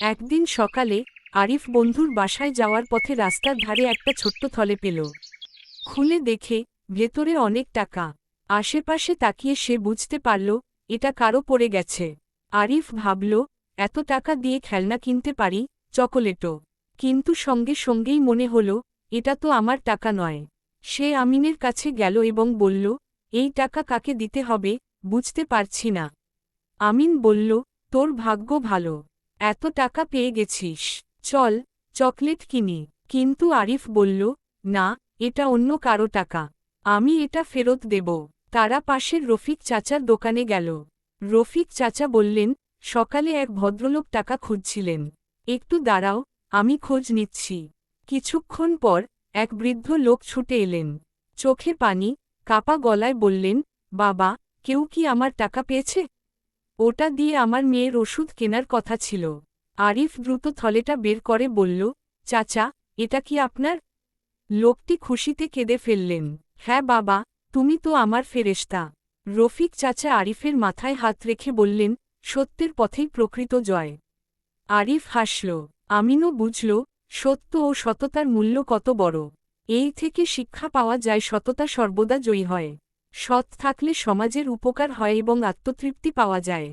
একদিন সকালে আরিফ বন্ধুর বাসায় যাওয়ার পথে রাস্তার ধারে একটা ছোট্ট থলে পেল। খুলে দেখে ভেতরে অনেক টাকা। আশেপাশে তাকিয়ে সে বুঝতে পারল, এটা কারও পড়ে গেছে। আরিফ ভাবল, এত টাকা দিয়ে খেলনা কিনতে পারি, চকোলেটও। কিন্তু সঙ্গে সঙ্গেই মনে হল, এটা তো আমার টাকা নয়। সে আমিনের কাছে গেল এবং বলল, এই টাকা কাকে দিতে হবে, বুঝতে পারছি না। আমিন বলল, তোর ভাগ্য ভালো। এত টাকা পেয়ে গেছিস। চল, চকলেট কিনি। কিন্তু আরিফ বলল, না, এটা অন্য কারও টাকা। আমি এটা ফেরত দেব। তারা পাশের রফিক চাচার দোকানে গেল। রফিক চাচা বললেন, সকালে এক ভদ্রলোক টাকা খুঁজছিলেন। একটু দাঁড়াও, আমি খোঁজ নিচ্ছি। কিছুক্ষণ পর এক বৃদ্ধ লোক ছুটে এলেন। চোখে পানি, কাপা গলায় বললেন, বাবা, কেউ কি আমার টাকা পেয়েছে? ওটা দিয়ে আমার মেয়ের ওষুধ কেনার কথা ছিল। আরিফ দ্রুত থলেটা বের করে বলল, চাচা, এটা কি আপনার? লোকটি খুশিতে কেঁদে ফেললেন হ্যাঁ বাবা, তুমি তো আমার ফেরেশতা। রফিক চাচা আরিফের মাথায় হাত রেখে বললেন, সত্যের পথেই প্রকৃত জয়। আরিফ হাসল, আমিনও বুঝল, সত্য ও সততার মূল্য কত বড়। এই থেকে শিক্ষা পাওয়া যায় সততা সর্বদা জয়ী হয়। সৎ থাকলে সমাজের উপকার হয় এবং আত্মতৃপ্তি পাওয়া যায়।